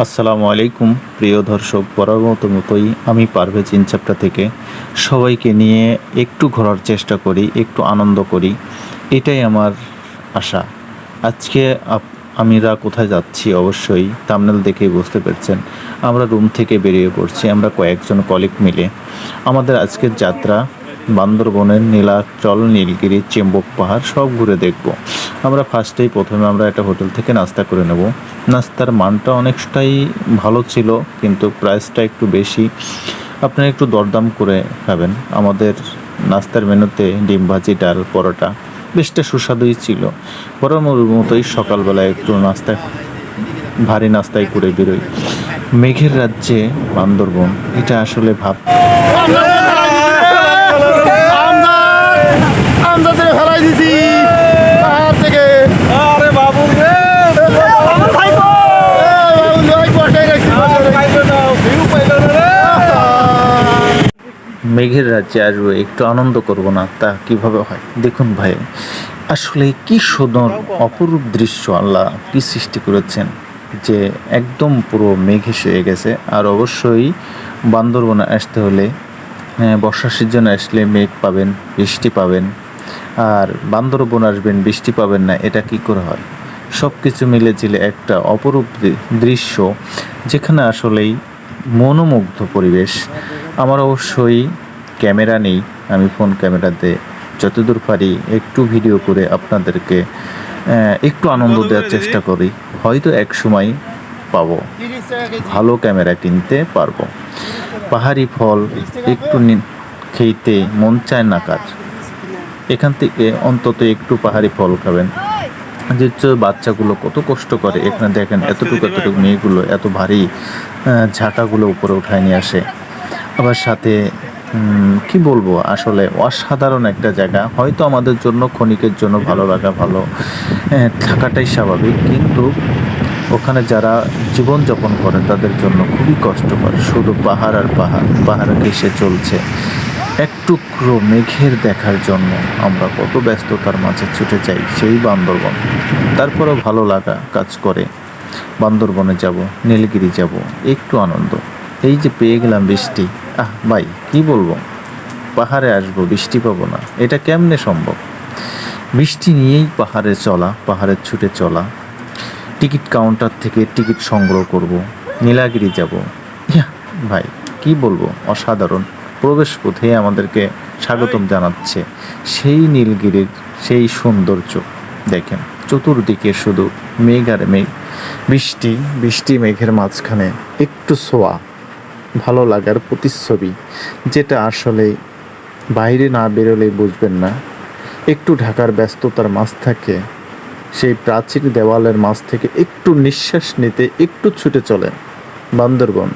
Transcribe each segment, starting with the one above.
আসসালামু আলাইকুম, প্রিয় দর্শক বরাবর মতোই আমি পারভেজ ইনচাপ্টা থেকে সবাইকে নিয়ে একটু ঘোরার চেষ্টা করি, একটু আনন্দ করি। এটাই আমার আশা। আজকে আমিরা কোথায় যাচ্ছি? অবশ্যই তামনেল দেখেই বুঝতে পারছেন। আমরা রুম থেকে বেরিয়ে পড়ছি, আমরা কয়েকজন কলিগ মিলে। আমাদের আজকের যাত্রা বান্দরবনের নীলাচল নীলগিরি, চেম্বক পাহাড় সব ঘুরে দেখব। আমরা ফার্স্টেই প্রথমে আমরা একটা হোটেল থেকে নাস্তা করে নেব। নাস্তার মানটা অনেকটাই ভালো ছিল, কিন্তু প্রাইসটা একটু বেশি। আপনারা একটু দরদাম করে খাবেন। আমাদের নাস্তার মেনুতে ডিম ভাজি, ডাল, পরোটা বেশটা সুস্বাদুই ছিল। বরাবর মতোই সকালবেলা একটু নাস্তা, ভারী নাস্তায় করে বেরোই। মেঘের রাজ্যে বান্দরবন, এটা আসলে ভাব। ফেলাই দিছি। পাহাড় থেকে। আরে বাবু রে। মেঘের রাজ্যে আসব একটু আনন্দ করব না তা কীভাবে হয়? দেখুন ভাই আসলে কি সুন্দর অপরূপ দৃশ্য আল্লাহ কি সৃষ্টি করেছেন যে একদম পুরো মেঘ হয়ে গেছে। আর অবশ্যই বান্দরবনে আসতে হলে হ্যাঁ, বর্ষার সিজনে আসলে মেঘ পাবেন বৃষ্টি পাবেন। আর বান্দরবন আসবেন বৃষ্টি পাবেন না এটা কি করে হয়? সব কিছু মিলে ঝিলে একটা অপরূপ দৃশ্য যেখানে আসলেই মনোমুগ্ধ পরিবেশ। আমার অবশ্যই ক্যামেরা নেই আমি ফোন ক্যামেরাতে যতদূর পারি একটু ভিডিও করে আপনাদেরকে একটু আনন্দ দেওয়ার চেষ্টা করি। হয়তো এক সময় পাবো। ভালো ক্যামেরা কিনতে পারব। পাহাড়ি ফল একটু খেতে মন চায় না কার এখান থেকে অন্তত একটু পাহাড়ি ফল খাবেন। যে বাচ্চাগুলো কত কষ্ট করে। এখানে দেখেন এতটুকু এতটুকু মেয়েগুলো এত ভারী ঝাঁটাগুলো উপরে উঠায় নিয়ে আসে। আবার সাথে কি বলব? আসলে অসাধারণ একটা জায়গা। হয়তো আমাদের জন্য, ক্ষণিকের জন্য ভালো লাগা ভালো থাকাটাই স্বাভাবিক। কিন্তু ওখানে যারা জীবনযাপন করে তাদের জন্য খুবই কষ্টকর। শুধু পাহাড় আর পাহাড় পাহাড় ঘেসে চলছে। এক টুকরো মেঘের দেখার জন্য আমরা কত ব্যস্ততার মাঝে ছুটে যাই সেই বান্দরবন। তারপরেও ভালো লাগা কাজ করে। বান্দরবনে যাব, নীলগিরি যাব, একটু আনন্দ। এই যে পেয়ে গেলাম বৃষ্টি, আহ, ভাই, কি বলব? পাহাড়ে আসব, বৃষ্টি পাবো না, এটা কেমনে সম্ভব? বৃষ্টি নিয়েই পাহাড়ে চলা, পাহাড়ে ছুটে চলা। টিকিট কাউন্টার থেকে টিকিট সংগ্রহ করব, নীলাগিরি যাব। ইয়া, ভাই, কি বলব? অসাধারণ। প্রবেশ পথে আমাদেরকে স্বাগতম জানাচ্ছে। সেই নীলগিরির সেই সৌন্দর্য, দেখেন, চতুর্দিকে শুধু মেঘ আর মেঘ। বৃষ্টি বৃষ্টি মেঘের মাঝখানে একটু ছোঁয়া, ভালো লাগার প্রতিচ্ছবি, যেটা আসলে বাইরে না বেরোলেই বুঝবেন না। একটু ঢাকার ব্যস্ততার মাঝ থাকে, সেই প্রাচীর দেওয়ালের মাঝ থেকে একটু নিঃশ্বাস নিতে একটু ছুটে চলে বান্দরবন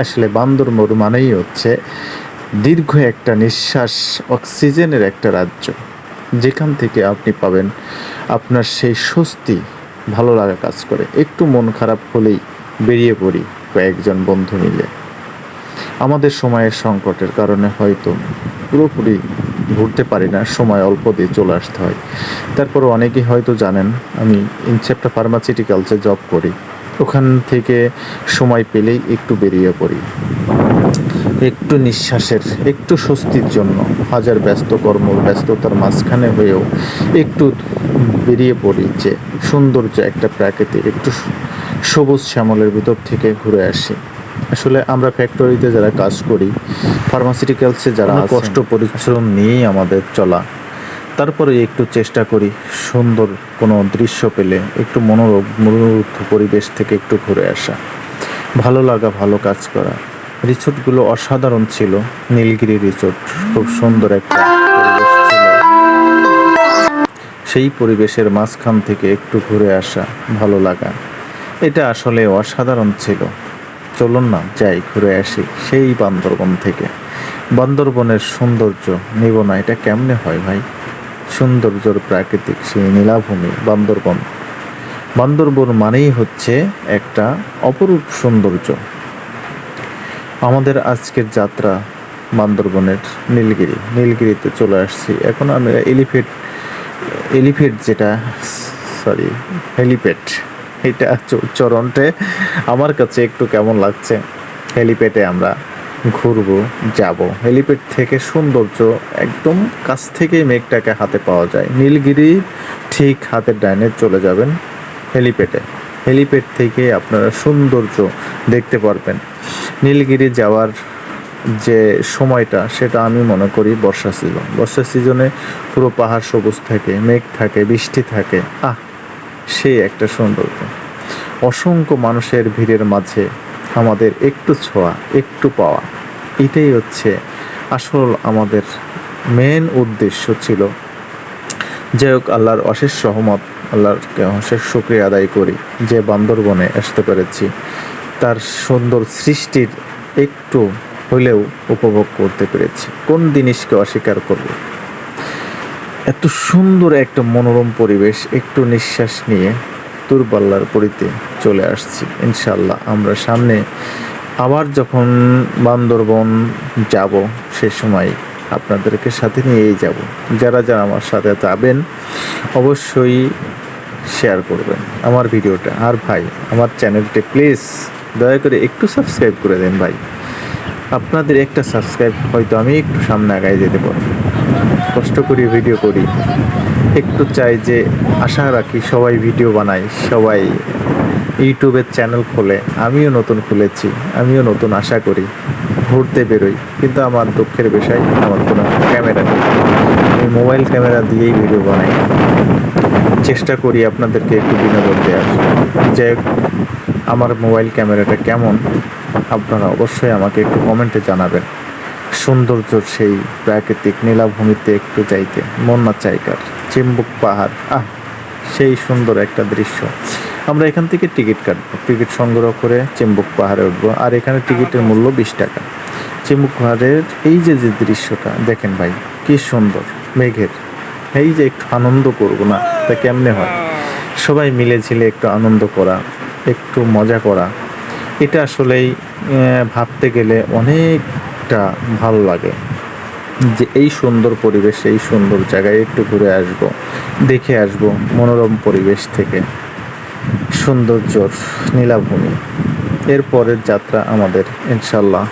আসলে বান্দরবন মানেই হচ্ছে দীর্ঘ একটা নিঃশ্বাস, অক্সিজেনের একটা রাজ্য। যেখান থেকে আপনি পাবেন আপনার সেই স্বস্তি, ভালো লাগা কাজ করে। একটু মন খারাপ হলেই বেরিয়ে পড়ি কয়েকজন বন্ধু মিলে। আমাদের সময়ের সংকটের কারণে হয়তো পুরোপুরি ঘুরতে পারি না, সময় অল্প দিয়ে চলে আসতে হয়। তারপর অনেকেই হয়তো জানেন, আমি ইনসেপ্টা ফার্মাসিউটিক্যালসে জব করি। ওখান থেকে সময় পেলেই একটু বেরিয়ে পড়ি। একটু নিঃশ্বাসের একটু স্বস্তির জন্য হাজার ব্যস্ত কর্ম ব্যস্ততার মাঝখানে হয়েও একটু বেরিয়ে পড়ি যে সৌন্দর্য একটা প্রাকৃতিক একটু সবুজ শ্যামলের ভিতর থেকে ঘুরে আসি। আসলে আমরা ফ্যাক্টরিতে যারা কাজ করি ফার্মাসিউটিক্যালসে যারা কষ্ট পরিশ্রম নিয়েই আমাদের চলা। তারপরে একটু চেষ্টা করি সুন্দর কোনো দৃশ্য পেলে, একটু মনোরম মনোরুদ্ধ পরিবেশ থেকে একটু ঘুরে আসা। ভালো লাগা, ভালো কাজ করা। রিসোর্টগুলো অসাধারণ ছিল, নীলগিরি রিসোর্ট, খুব সুন্দর একটা পরিবেশ ছিল। সেই পরিবেশের মাঝখান থেকে একটু ঘুরে আসা, ভালো লাগা। এটা আসলে অসাধারণ ছিল। চলুন না, যাই, ঘুরে আসি সেই বান্দরবন থেকে। বান্দরবনের সৌন্দর্য নিব না, এটা কেমনে হয় ভাই? সৌন্দর্যর প্রাকৃতিক সেই নীলাভূমি বান্দরবন। বান্দরবন মানেই হচ্ছে একটা অপরূপ সৌন্দর্য। আমাদের আজকের যাত্রা বান্দরবনের নীলগিরি। নীলগিরিতে চলে আসছি। এখন আমরা এলিফেট এলিফেট যেটা, সরি, হেলিপ্যাড, এটা চরণটে। আমার কাছে একটু কেমন লাগছে হেলিপ্যাডে আমরা। ঘুরবো, যাব। হেলিপ্যাড থেকে সৌন্দর্য একদম কাছ থেকেই মেঘটাকে হাতে পাওয়া যায়। নীলগিরি ঠিক হাতের ডাইনে চলে যাবেন হেলিপ্যাডে। হেলিপ্যাড থেকে আপনারা সৌন্দর্য দেখতে পারবেন। নীলগিরি যাওয়ার যে সময়টা, সেটা আমি মনে করি বর্ষা সিজন বর্ষা সিজনে পুরো পাহাড় সবুজ থাকে, মেঘ থাকে, বৃষ্টি থাকে। আহ সেই একটা সৌন্দর্য। অসংখ্য মানুষের ভিড়ের মাঝে আমাদের একটু ছোঁয়া, একটু পাওয়া। এটাই হচ্ছে আসল আমাদের মেন উদ্দেশ্য ছিল। যাই হোক, আল্লাহর অশেষ সহমত আল্লাহরকে অশেষ শুক্রিয়া আদায় করি যে বান্দরবনে আসতে পেরেছি। তার সুন্দর সৃষ্টির একটু হলেও উপভোগ করতে পেরেছি। কোন জিনিসকে অস্বীকার করব? এত সুন্দর একটা মনোরম পরিবেশ, একটু নিঃশ্বাস নিয়ে দূরপাল্লার পরিতে চলে আসছি ইনশাল্লাহ আমরা সামনে আবার যখন বান্দরবন যাব, সে সময় আপনাদেরকে সাথে নিয়েই যাব। যারা যারা আমার সাথে যাবেন অবশ্যই শেয়ার করবেন আমার ভিডিওটা। আর ভাই, আমার চ্যানেলটি প্লিজ দয়া করে একটু সাবস্ক্রাইব করে দেন ভাই। আপনাদের একটা সাবস্ক্রাইব হয়তো আমি একটু সামনে আগায় যেতে পারব। কষ্ট করি ভিডিও করি। একটু চাই যে আশা রাখি সবাই ভিডিও বানাই সবাই ইউটিউবের চ্যানেল খোলে। আমিও নতুন খুলেছি, আমিও নতুন আশা করি, ঘুরতে বেরোই। কিন্তু আমার দুঃখের বিষয়, আমার কোনো ক্যামেরা নেই। আমি মোবাইল ক্যামেরা দিয়েই ভিডিও বানাই। চেষ্টা করি আপনাদেরকে একটু বিনোদন দেওয়ার। যে আমার মোবাইল ক্যামেরাটা কেমন? আপনারা অবশ্যই আমাকে একটু কমেন্টে জানাবেন। সৌন্দর্যর সেই প্রাকৃতিক নীলাভূমিতে একটু যাইতে। মন না চাইকার। চিম্বুক পাহাড়। আহ, সেই সুন্দর একটা দৃশ্য। আমরা এখান থেকে টিকিট কাটবো। টিকিট সংগ্রহ করে চিম্বুক পাহাড়ে উঠবো। আর এখানে টিকিটের মূল্য বিশ টাকা। চিম্বুক পাহাড়ের এই যে যে দৃশ্যটা, দেখেন ভাই, কি সুন্দর, মেঘের। এই যে একটু আনন্দ করব না, তা কেমনে হয়? সবাই মিলে ঝিলে একটু আনন্দ করা, একটু মজা করা। এটা আসলেই ভাবতে গেলে অনেকটা ভালো লাগে। যে এই সুন্দর পরিবেশ, এই সুন্দর জায়গায় একটু ঘুরে আসব, দেখে আসব মনোরম পরিবেশ থেকে। সৌন্দর্যর নীলাভূমি। এরপরের যাত্রা আমাদের, ইনশাল্লাহ।